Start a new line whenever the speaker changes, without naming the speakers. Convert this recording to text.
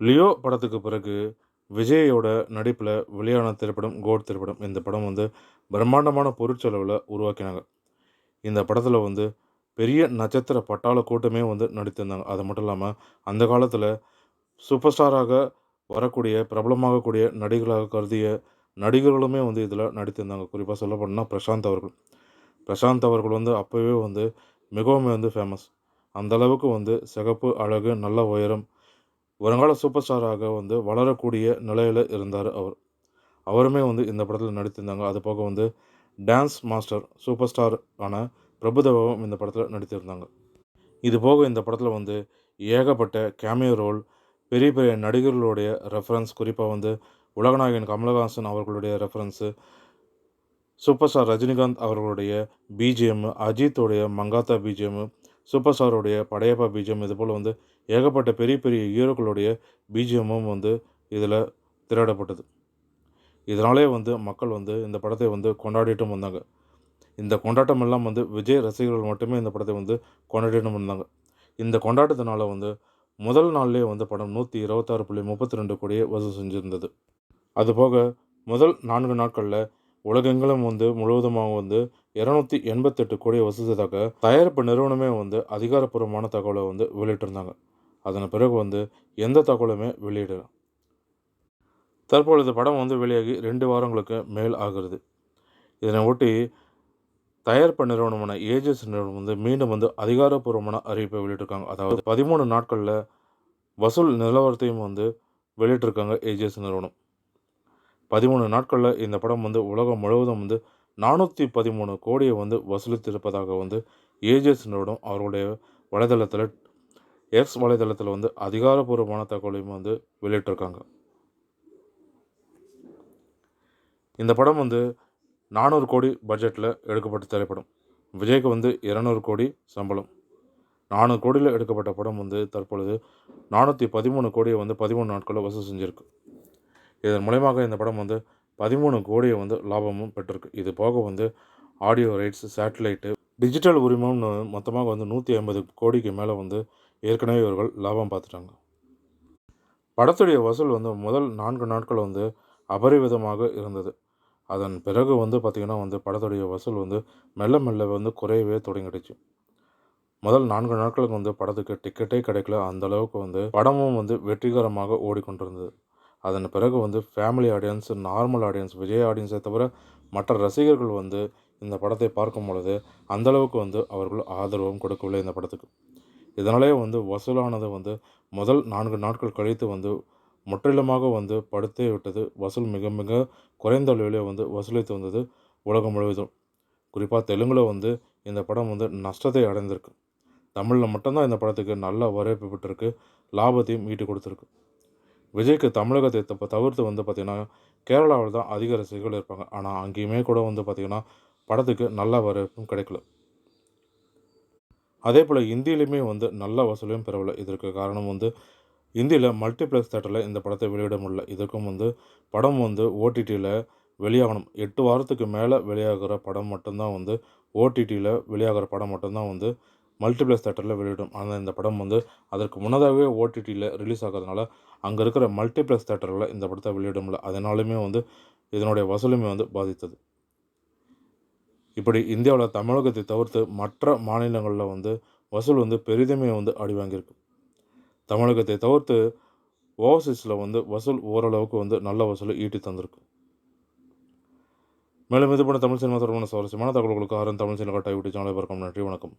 Leo படத்துக்கு பிறகு விஜயோட நடிப்பில் வெளியான திரைப்படம் கோட் திரைப்படம் இந்த படம் வந்து பிரம்மாண்டமான பொருட்செலவில் உருவாக்கினாங்க. இந்த படத்தில் வந்து பெரிய நட்சத்திர பட்டாள கூட்டமே வந்து நடித்திருந்தாங்க. அது மட்டும் இல்லாமல் அந்த காலத்தில் சூப்பர் ஸ்டாராக வரக்கூடிய பிரபலமாகக்கூடிய நடிகர்களாக கருதிய நடிகர்களுமே வந்து இதில் நடித்திருந்தாங்க. குறிப்பாக சொல்ல போனால் பிரசாந்த் அவர்கள். பிரசாந்த் அவர்கள் வந்து அப்போவே வந்து மிகவும் வந்து ஃபேமஸ் அந்த அளவுக்கு வந்து சிகப்பு அழகு நல்ல உயரம் வருங்கால சூப்பர் ஸ்டாராக வந்து வளரக்கூடிய நிலையில் இருந்தார் அவர். அவருமே வந்து இந்த படத்தில் நடித்திருந்தாங்க. அது போக வந்து டான்ஸ் மாஸ்டர் சூப்பர் ஸ்டார் ஆன பிரபுதேவாவும் இந்த படத்தில் நடித்திருந்தாங்க. இது போக இந்த படத்தில் வந்து ஏகப்பட்ட கேமியோ ரோல் பெரிய பெரிய நடிகர்களுடைய ரெஃபரன்ஸ் குறிப்பாக வந்து உலகநாயகன் கமலஹாசன் அவர்களுடைய ரெஃபரன்ஸு சூப்பர் ஸ்டார் ரஜினிகாந்த் அவர்களுடைய பிஜிஎம் அஜித்தோடைய மங்காத்தா பிஜிஎம்மு சூப்பர் ஸ்டாருடைய படையப்பா பிஜிஎம் இதுபோல் வந்து ஏகப்பட்ட பெரிய பெரிய ஹீரோக்களுடைய பிஜிஎம்மும் வந்து இதில் திரையிடப்பட்டது இதனாலே வந்து மக்கள் வந்து இந்த படத்தை வந்து கொண்டாடிட்டும் வந்தாங்க. இந்த கொண்டாட்டம் எல்லாம் வந்து விஜய் ரசிகர்கள் மட்டுமே இந்த படத்தை வந்து கொண்டாடிட்டும் வந்தாங்க. இந்த கொண்டாட்டத்தினால வந்து முதல் நாள்லேயே வந்து படம் நூற்றி இருபத்தாறு புள்ளி முப்பத்தி ரெண்டு கோடியை வசூல் செஞ்சுருந்தது. அதுபோக முதல் நான்கு நாட்களில் உலகெங்கிலும் வந்து முழுவதுமாக வந்து இரநூத்தி எண்பத்தெட்டு கோடியை வசூலித்ததாக தயாரிப்பு நிறுவனமே வந்து அதிகாரப்பூர்வமான தகவலை வந்து வெளியிட்டிருந்தாங்க. அதன் பிறகு வந்து எந்த தகவலுமே வெளியிடல. தற்பொழுது படம் வந்து வெளியாகி ரெண்டு வாரங்களுக்கு மேல் ஆகிறது. இதனை ஒட்டி தயாரிப்பு நிறுவனமான ஏஜென்சி நிறுவனம் வந்து மீண்டும் வந்து அதிகாரப்பூர்வமான அறிவிப்பை வெளியிட்டிருக்காங்க. அதாவது பதிமூணு நாட்களில் வசூல் நிலவரத்தையும் வந்து வெளியிட்டிருக்காங்க ஏஜஸ் நிறுவனம். பதிமூணு நாட்களில் இந்த படம் வந்து உலகம் முழுவதும் வந்து நானூற்றி பதிமூணு கோடியை வந்து வசூலித்திருப்பதாக வந்து ஏஜஸ் நிறுவனம் அவருடைய வலைதளத்தில் எக்ஸ் வலைதளத்தில் வந்து அதிகாரப்பூர்வமான தகவலையும் வந்து வெளியிட்டிருக்காங்க. இந்த படம் வந்து நானூறு கோடி பட்ஜெட்டில் எடுக்கப்பட்ட திரைப்படம். விஜய்க்கு வந்து இரநூறு கோடி சம்பளம். நானூறு கோடியில் எடுக்கப்பட்ட படம் வந்து தற்பொழுது நானூற்றி பதிமூணு கோடியை வந்து பதிமூணு நாட்களில் வசூல் செஞ்சுருக்கு. இதன் மூலயமாக இந்த படம் வந்து பதிமூணு கோடியை வந்து லாபமும் பெற்றிருக்கு. இது போக வந்து ஆடியோ ரைட்ஸ் சேட்டலைட்டு டிஜிட்டல் உரிமம்னு மொத்தமாக வந்து நூற்றி ஐம்பது கோடிக்கு மேலே வந்து ஏற்கனவே இவர்கள் லாபம் பார்த்துட்டாங்க. படத்துடைய வசூல் வந்து முதல் நான்கு நாட்கள் வந்து அபரிவிதமாக இருந்தது. அதன் பிறகு வந்து பார்த்திங்கன்னா வந்து படத்துடைய வசூல் வந்து மெல்ல மெல்ல வந்து குறையவே தொடங்கிடுச்சு. முதல் நான்கு நாட்களுக்கு வந்து படத்துக்கு டிக்கெட்டே கிடைக்கல. அந்த அளவுக்கு வந்து படமும் வந்து வெற்றிகரமாக ஓடிக்கொண்டிருந்தது. அதன் பிறகு வந்து family audience normal audience Vijay ஆடியன்ஸை தவிர மற்ற ரசிகர்கள் வந்து இந்த படத்தை பார்க்கும் பொழுது அந்தளவுக்கு வந்து அவர்கள் ஆதரவும் கொடுக்கவில்லை இந்த படத்துக்கு. இதனாலே வந்து வசூலானது வந்து முதல் நான்கு நாட்கள் கழித்து வந்து முற்றிலுமாக வந்து படுத்தே விட்டது. வசூல் மிக மிக குறைந்த அளவிலே வந்து வசூலித்து வந்தது உலகம் முழுவதும். குறிப்பாக தெலுங்கில் வந்து இந்த படம் வந்து நஷ்டத்தை அடைந்திருக்கு. தமிழில் மட்டும்தான் இந்த படத்துக்கு நல்ல வரவேற்பு பெற்றிருக்கு. லாபத்தையும் ஈட்டி கொடுத்துருக்கு. விஜய்க்கு தமிழகத்தை தவிர்த்து வந்து பார்த்திங்கன்னா கேரளாவில் தான் அதிக ரசிகர்கள் இருப்பாங்க. ஆனால் அங்கேயுமே கூட வந்து பார்த்திங்கன்னா படத்துக்கு நல்ல வரவேற்பும் கிடைக்கல. அதே போல் இந்தியிலையுமே வந்து நல்ல வசூலையும் பெறவில்லை. இதற்கு காரணம் வந்து இந்தியில் மல்டிப்ளெக்ஸ் தேட்டரில் இந்த படத்தை வெளியிட முடியல. இதுக்கும் வந்து படம் வந்து ஓடிடியில் வெளியாகணும். எட்டு வாரத்துக்கு மேலே வெளியாகிற படம் மட்டும்தான் வந்து ஓடிடியில் வெளியாகிற படம் மட்டும்தான் வந்து மல்டிப்ளெக்ஸ் தேட்டரில் வெளியிடும். ஆனால் இந்த படம் வந்து அதற்கு முன்னதாகவே ஓடிடியில் ரிலீஸ் ஆகிறதுனால அங்கே இருக்கிற மல்டிப்ளெக்ஸ் தேட்டரில் இந்த படத்தை வெளியிடும்ல அதனாலுமே வந்து இதனுடைய வசூலுமே வந்து பாதித்தது. இப்படி இந்தியாவில் தமிழகத்தை தவிர்த்து மற்ற மாநிலங்களில் வந்து வசூல் வந்து பெரிதுமே வந்து அடி வாங்கியிருக்கு தமிழகத்தை தவிர்த்து ஓவர்சீஸில் வந்து வசூல் ஓரளவுக்கு வந்து நல்ல வசூலை ஈட்டி தந்திருக்கு. மேலும் இது போன தமிழ் சினிமா தொடர்பான சுவாரஸ்யமான தகவல்களுக்கு ஆரன் தமிழ் சினிமா விட்டு சேனலை பார்க்கும் நன்றி. வணக்கம்.